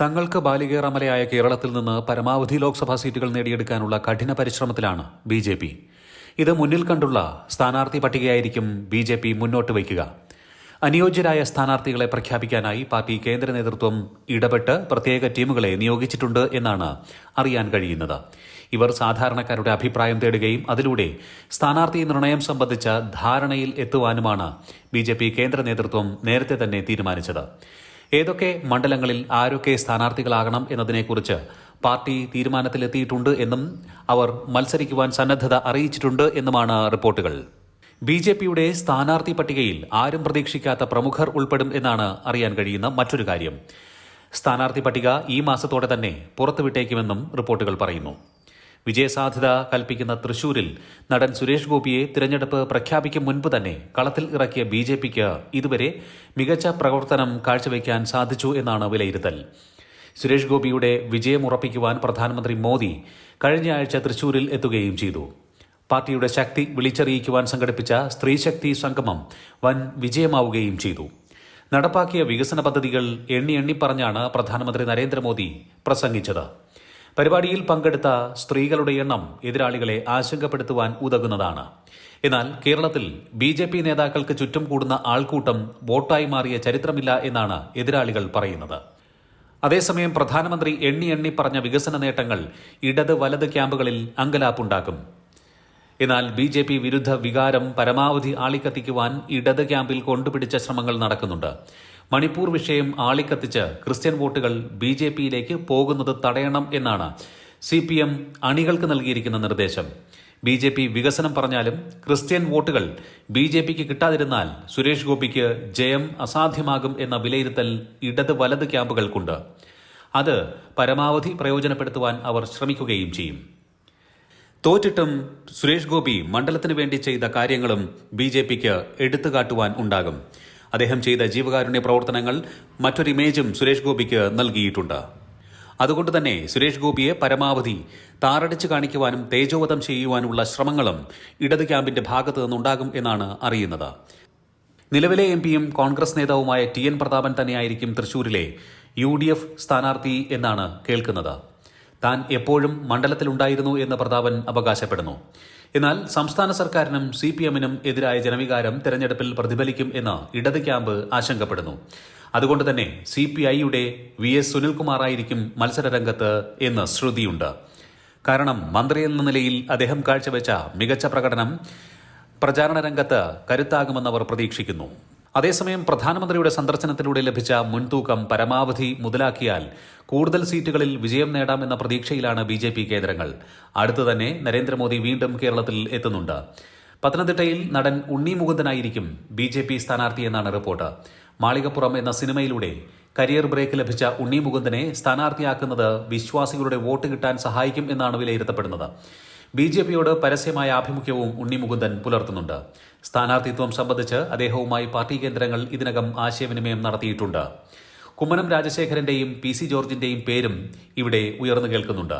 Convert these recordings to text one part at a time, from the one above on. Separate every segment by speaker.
Speaker 1: തങ്ങൾക്ക് ബാലികേറമലയായ കേരളത്തിൽ നിന്ന് പരമാവധി ലോക്സഭാ സീറ്റുകൾ നേടിയെടുക്കാനുള്ള കഠിന പരിശ്രമത്തിലാണ് ബി ജെ പി. ഇത് മുന്നിൽ കണ്ടുള്ള സ്ഥാനാർത്ഥി പട്ടികയായിരിക്കും ബി ജെ പി മുന്നോട്ട് വയ്ക്കുക. അനുയോജ്യരായ സ്ഥാനാർത്ഥികളെ പ്രഖ്യാപിക്കാനായി പാർട്ടി കേന്ദ്ര നേതൃത്വം ഇടപെട്ട് പ്രത്യേക ടീമുകളെ നിയോഗിച്ചിട്ടുണ്ട് എന്നാണ് അറിയാൻ കഴിയുന്നത്. ഇവർ സാധാരണക്കാരുടെ അഭിപ്രായം തേടുകയും അതിലൂടെ സ്ഥാനാർത്ഥി നിർണയം സംബന്ധിച്ച ധാരണയിൽ എത്തുവാനുമാണ് ബി കേന്ദ്ര നേതൃത്വം നേരത്തെ തന്നെ തീരുമാനിച്ചത്. ഏതൊക്കെ മണ്ഡലങ്ങളിൽ ആരൊക്കെ സ്ഥാനാർത്ഥികളാകണം എന്നതിനെക്കുറിച്ച് പാർട്ടി തീരുമാനത്തിലെത്തിയിട്ടുണ്ട് എന്നും അവർ മത്സരിക്കുവാൻ സന്നദ്ധത അറിയിച്ചിട്ടുണ്ട് എന്നുമാണ് റിപ്പോർട്ടുകൾ. ബി ജെ പിയുടെ സ്ഥാനാർത്ഥി പട്ടികയിൽ ആരും പ്രതീക്ഷിക്കാത്ത പ്രമുഖർ ഉൾപ്പെടും എന്നാണ് അറിയാൻ കഴിയുന്ന മറ്റൊരു കാര്യം. സ്ഥാനാർത്ഥി പട്ടിക ഈ മാസത്തോടെ തന്നെ പുറത്തുവിട്ടേക്കുമെന്നും റിപ്പോർട്ടുകൾ പറയുന്നു. വിജയസാധ്യത കൽപ്പിക്കുന്ന തൃശൂരിൽ നടൻ സുരേഷ് ഗോപിയെ തിരഞ്ഞെടുപ്പ് പ്രഖ്യാപിക്കും മുൻപ് തന്നെ കളത്തിൽ ഇറക്കിയ ബി ജെ പിക്ക് ഇതുവരെ മികച്ച പ്രവർത്തനം കാഴ്ചവെക്കാൻ സാധിച്ചു എന്നാണ് വിലയിരുത്തൽ. സുരേഷ് ഗോപിയുടെ വിജയം ഉറപ്പിക്കുവാൻ പ്രധാനമന്ത്രി മോദി കഴിഞ്ഞ ആഴ്ച തൃശൂരിൽ എത്തുകയും ചെയ്തു. പാർട്ടിയുടെ ശക്തി വിളിച്ചറിയിക്കുവാൻ സംഘടിപ്പിച്ച സ്ത്രീശക്തി സംഗമം വൻ വിജയമാവുകയും ചെയ്തു. നടപ്പാക്കിയ വികസന പദ്ധതികൾ എണ്ണി എണ്ണി പറഞ്ഞാണ് പ്രധാനമന്ത്രി നരേന്ദ്രമോദി പ്രസംഗിച്ചത്. പരിപാടിയിൽ പങ്കെടുത്ത സ്ത്രീകളുടെ എണ്ണം എതിരാളികളെ ആശങ്കപ്പെടുത്തുവാൻ ഉതകുന്നതാണ്. എന്നാൽ കേരളത്തിൽ ബി ജെ പി നേതാക്കൾക്ക് ചുറ്റും കൂടുന്ന ആൾക്കൂട്ടം വോട്ടായി മാറിയ ചരിത്രമില്ല എന്നാണ് എതിരാളികൾ പറയുന്നത്. അതേസമയം പ്രധാനമന്ത്രി എണ്ണി എണ്ണി പറഞ്ഞ വികസന നേട്ടങ്ങൾ ഇടത് വലത് ക്യാമ്പുകളിൽ അങ്കലാപ്പുണ്ടാക്കും. എന്നാൽ ബി ജെ പി വിരുദ്ധ വികാരം പരമാവധി ആളിക്കത്തിക്കുവാൻ ഇടത് ക്യാമ്പിൽ കൊണ്ടുപിടിച്ച ശ്രമങ്ങൾ നടക്കുന്നുണ്ട്. മണിപ്പൂർ വിഷയം ആളിക്കത്തിച്ച് ക്രിസ്ത്യൻ വോട്ടുകൾ ബി ജെ പിയിലേക്ക് പോകുന്നത് തടയണം എന്നാണ് സി പി എം അണികൾക്ക് നൽകിയിരിക്കുന്ന നിർദ്ദേശം. ബി ജെ പി വികസനം പറഞ്ഞാലും ക്രിസ്ത്യൻ വോട്ടുകൾ ബി ജെ പിക്ക് കിട്ടാതിരുന്നാൽ സുരേഷ് ഗോപിക്ക് ജയം അസാധ്യമാകും എന്ന വിലയിരുത്തൽ ഇടത് വലത് ക്യാമ്പുകൾക്കുണ്ട്. അത് പരമാവധി പ്രയോജനപ്പെടുത്തുവാൻ അവർ ശ്രമിക്കുകയും ചെയ്യും. തോറ്റിട്ടും സുരേഷ് ഗോപി മണ്ഡലത്തിന് വേണ്ടി ചെയ്ത കാര്യങ്ങളും ബി ജെ പിക്ക് എടുത്തുകാട്ടുവാൻ ഉണ്ടാകും. അദ്ദേഹം ചെയ്ത ജീവകാരുണ്യ പ്രവർത്തനങ്ങൾ മറ്റൊരു ഇമേജും സുരേഷ് ഗോപിക്ക് നൽകിയിട്ടുണ്ട്. അതുകൊണ്ട് തന്നെ സുരേഷ് ഗോപിയെ പരമാവധി താറടിച്ച് കാണിക്കുവാനും തേജോവധം ചെയ്യുവാനുമുള്ള ശ്രമങ്ങളും ഇടത് ക്യാമ്പിന്റെ ഭാഗത്തു നിന്നുണ്ടാകും എന്നാണ് അറിയുന്നത്. നിലവിലെ എം പിയും കോൺഗ്രസ് നേതാവുമായ ടി എൻ പ്രതാപൻ തന്നെയായിരിക്കും തൃശൂരിലെ യു ഡി എഫ് സ്ഥാനാർത്ഥി എന്നാണ് കേൾക്കുന്നത്. താൻ എപ്പോഴും മണ്ഡലത്തിലുണ്ടായിരുന്നു എന്ന് പ്രതാപൻ അവകാശപ്പെടുന്നു. എന്നാൽ സംസ്ഥാന സർക്കാരിനും സി പി എമ്മിനും എതിരായ ജനവികാരം തെരഞ്ഞെടുപ്പിൽ പ്രതിഫലിക്കും എന്ന് ഇടത് ക്യാമ്പ് ആശങ്കപ്പെടുന്നു. അതുകൊണ്ട് തന്നെ സി പി ഐയുടെ വി എസ് സുനിൽകുമാറായിരിക്കും മത്സരരംഗത്ത് എന്ന് ശ്രുതിയുണ്ട്. കാരണം മന്ത്രി എന്ന നിലയിൽ അദ്ദേഹം കാഴ്ചവെച്ച മികച്ച പ്രകടനം പ്രചാരണ രംഗത്ത് കരുത്താകുമെന്നവർ പ്രതീക്ഷിക്കുന്നു. അതേസമയം പ്രധാനമന്ത്രിയുടെ സന്ദർശനത്തിലൂടെ ലഭിച്ച മുൻതൂക്കം പരമാവധി മുതലാക്കിയാൽ കൂടുതൽ സീറ്റുകളിൽ വിജയം നേടാമെന്ന പ്രതീക്ഷയിലാണ് ബി ജെ പി കേന്ദ്രങ്ങൾ. അടുത്തു തന്നെ നരേന്ദ്രമോദി വീണ്ടും കേരളത്തിൽ എത്തുന്നുണ്ട്. പത്തനംതിട്ടയിൽ നടൻ ഉണ്ണി മുകുന്ദനായിരിക്കും ബി ജെ പി സ്ഥാനാർത്ഥിയെന്നാണ് റിപ്പോർട്ട്. മാളികപ്പുറം എന്ന സിനിമയിലൂടെ കരിയർ ബ്രേക്ക് ലഭിച്ച ഉണ്ണി മുകുന്ദനെ സ്ഥാനാർത്ഥിയാക്കുന്നത് വിശ്വാസികളുടെ വോട്ട് കിട്ടാൻ സഹായിക്കും എന്നാണ് വിലയിരുത്തപ്പെടുന്നത്. ബി ജെ പിയോട് പരസ്യമായ ആഭിമുഖ്യവും ഉണ്ണി മുകുന്ദൻ പുലർത്തുന്നുണ്ട്. സ്ഥാനാർത്ഥിത്വം സംബന്ധിച്ച് അദ്ദേഹവുമായി പാർട്ടി കേന്ദ്രങ്ങൾ ഇതിനകം ആശയവിനിമയം നടത്തിയിട്ടുണ്ട്. കുമ്മനം രാജശേഖരന്റെയും പി സി ജോർജിന്റെയും പേരും ഇവിടെ ഉയർന്നു കേൾക്കുന്നുണ്ട്.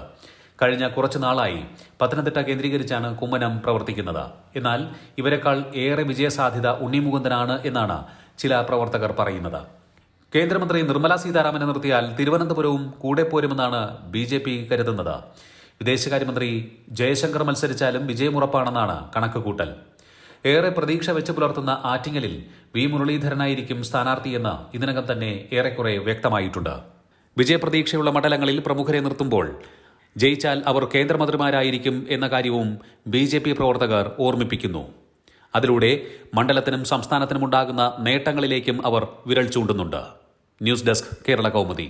Speaker 1: കഴിഞ്ഞ കുറച്ചു നാളായി പത്തനംതിട്ട കേന്ദ്രീകരിച്ചാണ് കുമ്മനം പ്രവർത്തിക്കുന്നത്. എന്നാൽ ഇവരെക്കാൾ ഏറെ വിജയസാധ്യത ഉണ്ണിമുകുന്ദനാണ് എന്നാണ് ചില പ്രവർത്തകർ പറയുന്നത്. കേന്ദ്രമന്ത്രി നിർമ്മലാ സീതാരാമനെ നിർത്തിയാൽ തിരുവനന്തപുരവും കൂടെ പോരുമെന്നാണ് ബി കരുതുന്നത്. വിദേശകാര്യമന്ത്രി ജയശങ്കർ മത്സരിച്ചാലും വിജയമുറപ്പാണെന്നാണ് കണക്കുകൂട്ടൽ. ഏറെ പ്രതീക്ഷ വെച്ച് പുലർത്തുന്ന ആറ്റിങ്ങലിൽ വി. മുരളീധരനായിരിക്കും സ്ഥാനാർത്ഥിയെന്ന് ഇതിനകം തന്നെ ഏറെക്കുറെ വ്യക്തമായിട്ടുണ്ട്. വിജയപ്രതീക്ഷയുള്ള മണ്ഡലങ്ങളിൽ പ്രമുഖരെ നിർത്തുമ്പോൾ ജയിച്ചാൽ അവർ കേന്ദ്രമന്ത്രിമാരായിരിക്കും എന്ന കാര്യവും ബി ജെ പി പ്രവർത്തകർ ഓർമ്മിപ്പിക്കുന്നു. അതിലൂടെ മണ്ഡലത്തിനും സംസ്ഥാനത്തിനുമുണ്ടാകുന്ന നേട്ടങ്ങളിലേക്കും അവർ വിരൽ ചൂണ്ടുന്നുണ്ട്. News desk Kerala Kaumudi.